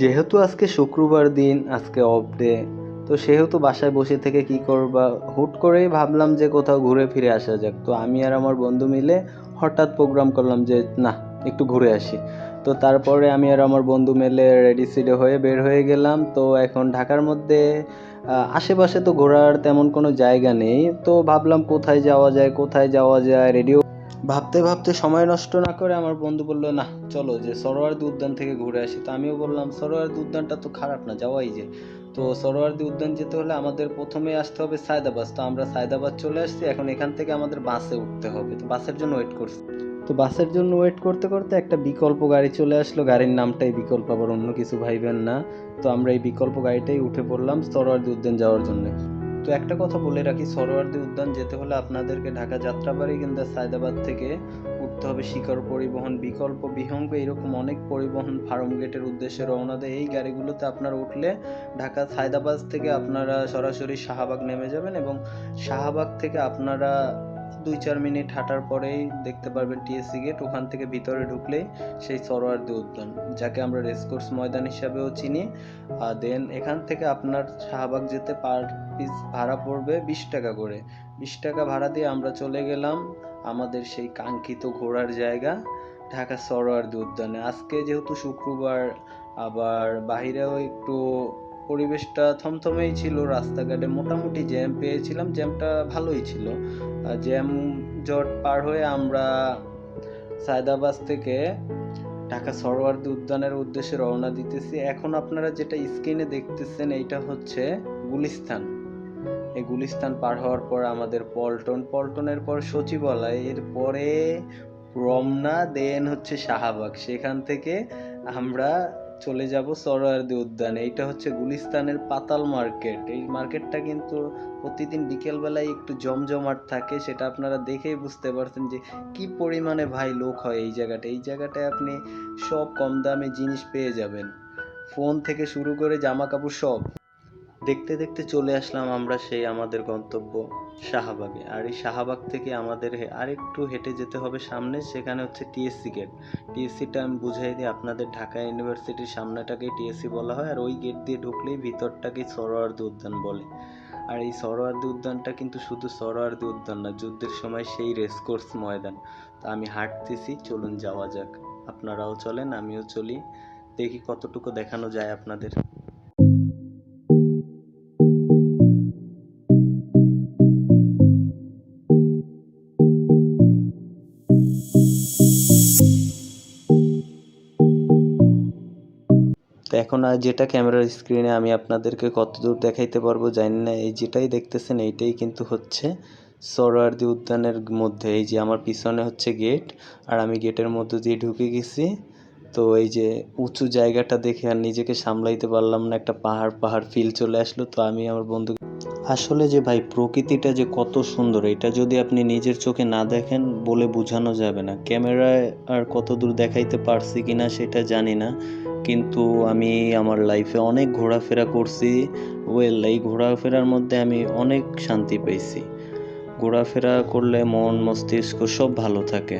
যেহেতু আজকে শুক্রবার দিন, আজকে অফ ডে তো সেহেতু বাসায় বসে থেকে কি করবা? হুট করেই ভাবলাম যে কোথাও ঘুরে ফিরে আসা যাক। তো আমি আর আমার বন্ধু মিলে হঠাৎ প্রোগ্রাম করলাম যে, না, একটু ঘুরে আসি। তো তারপরে আমি আর আমার বন্ধু মিলে রেডি সিডে হয়ে বের হয়ে গেলাম। তো এখন ঢাকার মধ্যে আশেপাশে তো ঘোরার তেমন কোনো জায়গা নেই। তো ভাবলাম কোথায় যাওয়া যায়, কোথায় যাওয়া যায়? রেডিও ভাবতে ভাবতে সময় নষ্ট না করে আমার বন্ধু বলল, না, চলো যে সরোয়ারদি উদ্যান থেকে ঘুরে আসি। তো আমিও বললাম সরোয়ারদি উদ্যানটা তো খারাপ না, যাওয়াই যে তো সরোয়ারদি উদ্যান যেতে হলে আমাদের প্রথমে আসতে হবে সায়দাবাদ তো আমরা সায়দাবাদ চলে আসছি, এখন এখান থেকে আমাদের বাসে উঠতে হবে। তো বাসের জন্য ওয়েট করছি। তো বাসের জন্য ওয়েট করতে করতে একটা বিকল্প গাড়ি চলে আসলো। গাড়ির নামটাই বিকল্প, আবার অন্য কিছু ভাইবেন না। তো আমরা এই বিকল্প গাড়িটাই উঠে পড়লাম সরোয়ারদি উদ্যান যাওয়ার জন্য। তো একটা কথা বলে রাখি, সরোয়ারদী উদ্যান যেতে হলে আপনাদেরকে ঢাকা যাত্রাবাড়ি কিংবা সায়দাবাদ থেকে উঠতে হবে শিকার পরিবহন বিকল্প বিহঙ্গ। এরকম অনেক পরিবহন ফার্ম গেটের উদ্দেশ্যে রওনা দেয়। এই গাড়িগুলোতে আপনার উঠলে ঢাকা সায়দাবাদ থেকে আপনারা সরাসরি শাহবাগ নেমে যাবেন এবং শাহবাগ থেকে আপনারা দুই চার মিনিট হাঁটার পরেই দেখতে পারবেন টিএসসি গেট ওখান থেকে ভিতরে ঢুকলেই সেই সরোয়ারদি উদ্যান, যাকে আমরা রেসকোর্স ময়দান হিসাবেও চিনি। আর দেন এখান থেকে আপনার শাহবাগ যেতে পার পিস ভাড়া পড়বে বিশ টাকা করে। বিশ টাকা ভাড়া দিয়ে আমরা চলে গেলাম আমাদের সেই কাঙ্ক্ষিত ঘোরার জায়গা, ঢাকা সরোয়ারদি উদ্যানে। আজকে যেহেতু শুক্রবার, আবার বাহিরেও একটু পরিবেশটা থমথমেই ছিল, রাস্তাঘাটে মোটামুটি জ্যাম পেয়েছিলাম, জ্যামটা ভালোই ছিল। জ্যাম জট পার হয়ে আমরা সায়দাবাদ থেকে ঢাকা সরোয়ারদি উদ্যানের উদ্দেশ্যে রওনা দিতেছি। এখন আপনারা যেটা স্ক্রিনে দেখতেছেন, এইটা হচ্ছে গুলিস্তান। এই গুলিস্তান পার হওয়ার পর আমাদের পল্টন। পল্টনের পর সচিবালয় এরপরে রমনা দেন হচ্ছে শাহবাগ। সেখান থেকে আমরা চলে যাব সরোয়ারদি উদ্যানে। এটা হচ্ছে গুলিস্তানের পাতাল মার্কেট। এই মার্কেটটা কিন্তু প্রতিদিন বিকেলবেলায় একটু জমজমাট থাকে, সেটা আপনারা দেখেই বুঝতে পারছেন যে কি পরিমাণে ভাই লোক হয় এই জায়গাটা। এই জায়গাটায় আপনি সব কম দামে জিনিস পেয়ে যাবেন। ফোন থেকে শুরু করে জামা কাপড় সব। দেখতে দেখতে চলে আসলাম আমরা সেই আমাদের গন্তব্য শাহবাগে। আর এই শাহবাগ থেকে আমাদের আরেকটু হেঁটে যেতে হবে সামনে, সেখানে হচ্ছে টিএসসি গেট টিএসসিটা আমি বুঝাই দিই, আপনাদের ঢাকা ইউনিভার্সিটির সামনেটাকে টিএসসি বলা হয়, আর ওই গেট দিয়ে ঢুকলেই ভিতরটাকে সরোয়ারদি উদ্যান বলে। আর এই সরোয়ারদি উদ্যানটা কিন্তু শুধু সরোয়ারদি উদ্যান না, যুদ্ধের সময় সেই রেসকোর্স ময়দান। তা আমি হাঁটতেছি, চলুন যাওয়া যাক। আপনারাও চলেন, আমিও চলি। দেখি কতটুকু দেখানো যায় আপনাদের। এখন আর যেটা ক্যামেরার স্ক্রিনে আমি আপনাদেরকে কতদূর দেখাইতে পারব জানি না, এই যেটাই দেখতেছেন এইটাই কিন্তু হচ্ছে সরোয়ারদি উদ্যানের মধ্যে। এই যে আমার পিছনে হচ্ছে গেট আর আমি গেটের মধ্যে দিয়ে ঢুকে গেছি। তো এই যে উঁচু জায়গাটা দেখে আর নিজেকে সামলাইতে পারলাম না, একটা পাহাড় পাহাড় ফিল চলে আসলো। তো আমি আমার বন্ধু আসলে যে ভাই, প্রকৃতিটা যে কত সুন্দর, এটা যদি আপনি নিজের চোখে না দেখেন, বলে বোঝানো যাবে না। ক্যামেরায় আর কত দূর দেখাইতে পারছি কিনা সেটা জানি না, কিন্তু আমি আমার লাইফে অনেক ঘোরাফেরা করছি। ওয়েল এই ঘোরাফেরার মধ্যে আমি অনেক শান্তি পেয়েছি ঘোরাফেরা করলে মন, মস্তিষ্ক সব ভালো থাকে।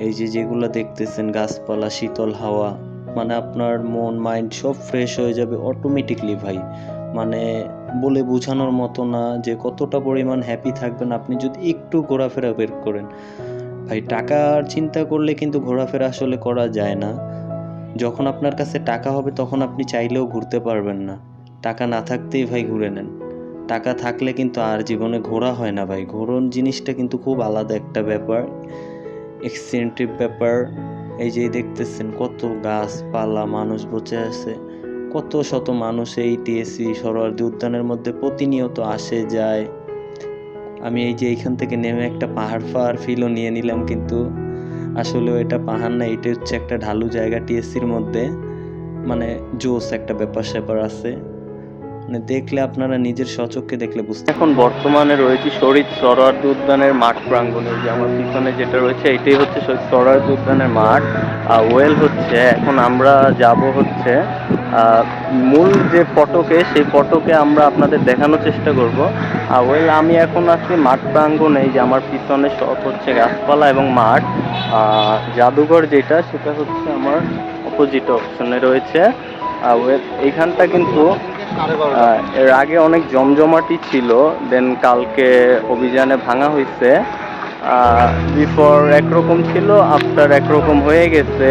এই যে যেগুলো দেখতেছেন, গাছপালা, শীতল হাওয়া মানে আপনার মন মাইন্ড সব ফ্রেশ হয়ে যাবে অটোমেটিকলি ভাই। মানে বলে বোঝানোর মতো না যে কতটা পরিমাণ হ্যাপি থাকবেন আপনি যদি একটু ঘোরাফেরা বের করেন। ভাই, টাকার চিন্তা করলে কিন্তু ঘোরাফেরা আসলে করা যায় না। যখন আপনার কাছে টাকা হবে তখন আপনি চাইলেও ঘুরতে পারবেন না। টাকা না থাকতেই ভাই ঘুরে নেন। টাকা থাকলে কিন্তু আর জীবনে ঘোরা হয় না ভাই। ঘোরন জিনিসটা কিন্তু খুব আলাদা একটা ব্যাপার এক্সেন্ট্রিক ব্যাপার। এই যে দেখতেছেন কত গাছপালা, মানুষ বসে আছে। কত শত মানুষ এই টিএসসি সরোয়ারদি উদ্যানের মধ্যে প্রতিনিয়ত আসে, যায়। আমি এই যে এইখান থেকে নেমে একটা পাহাড় ফাহাড় ফিলও নিয়ে নিলাম কিন্তু আসলেও এটা পাহাড় না, এটা হচ্ছে একটা ঢালু জায়গা টিএসসির মধ্যে। মানে জোস একটা ব্যাপার স্যাপার আছে। মানে দেখলে আপনারা নিজের সচক্ষে দেখলে বুঝতে এখন বর্তমানে রয়েছে শরীর সরোয়ার্দী উদ্যানের মাঠ প্রাঙ্গণে। যে আমার পিছনে যেটা রয়েছে এটাই হচ্ছে শহীদ সরোয়ার্দী উদ্যানের মাঠ। আর ওয়েল হচ্ছে এখন আমরা যাব হচ্ছে মূল যে ফটোকে সেই ফটোকে আমরা আপনাদের দেখানোর চেষ্টা করব। আর ওয়েল আমি এখন আছি মাঠ প্রাঙ্গণে যে আমার পিছনে সব হচ্ছে গাছপালা এবং মাঠ। জাদুঘর যেটা সেটা হচ্ছে আমার অপোজিট অপশনে রয়েছে। আহ, ওয়ে- এইখানটা কিন্তু এর আগে অনেক জমজমাটি ছিল দেন কালকে অভিযানে ভাঙা হয়েছে বিফোর একরকম ছিল আফটার একরকম হয়ে গেছে।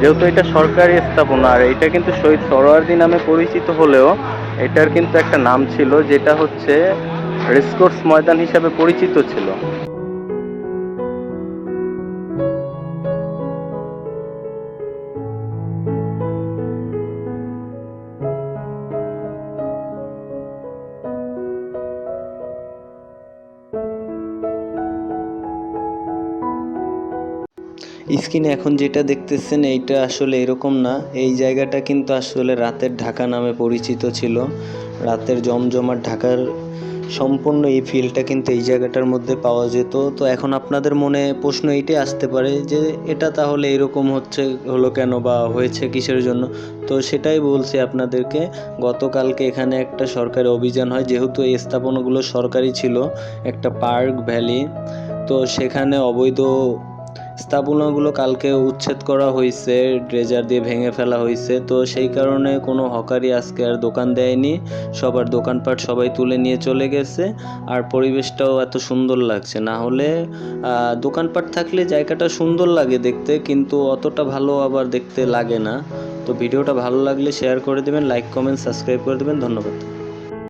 যেহেতু এটা সরকারি স্থাপনা, আর এটা কিন্তু শহীদ সরোয়ার্দী নামে পরিচিত হলেও এটার কিন্তু একটা নাম ছিল, যেটা হচ্ছে রেসকোর্স ময়দান হিসাবে পরিচিত ছিল। স্ক্রিনে এখন যেটা দেখতেছেন, এইটা আসলে এরকম না। এই জায়গাটা কিন্তু আসলে রাতের ঢাকা নামে পরিচিত ছিল। রাতের জমজমাট ঢাকার সম্পূর্ণ এই ফিলটা কিন্তু এই জায়গাটার মধ্যে পাওয়া যেত। তো এখন আপনাদের মনে প্রশ্ন এইটাই আসতে পারে যে, এটা তাহলে এরকম হচ্ছে, হলো কেন বা হয়েছে কিসের জন্য? তো সেটাই বলছি আপনাদেরকে, গতকালকে এখানে একটা সরকারি অভিযান হয়। যেহেতু এই স্থাপনাগুলো সরকারি ছিল, একটা পার্ক ভ্যালি, তো সেখানে অবৈধ স্থাপনাগুলো কালকে উচ্ছেদ করা হয়েছে ড্রেজার দিয়ে ভেঙে ফেলা হয়েছে তো সেই কারণে কোনো হকারি আজকে আর দোকান দেয়নি। সবার দোকানপাট সবাই তুলে নিয়ে চলে গেছে, আর পরিবেশটাও এত সুন্দর লাগছে। না হলে দোকানপাট থাকলে জায়গাটা সুন্দর লাগে দেখতে, কিন্তু অতটা ভালো আবার দেখতে লাগে না। তো ভিডিওটা ভালো লাগলে শেয়ার করে দেবেন লাইক কমেন্ট সাবস্ক্রাইব করে দেবেন, ধন্যবাদ।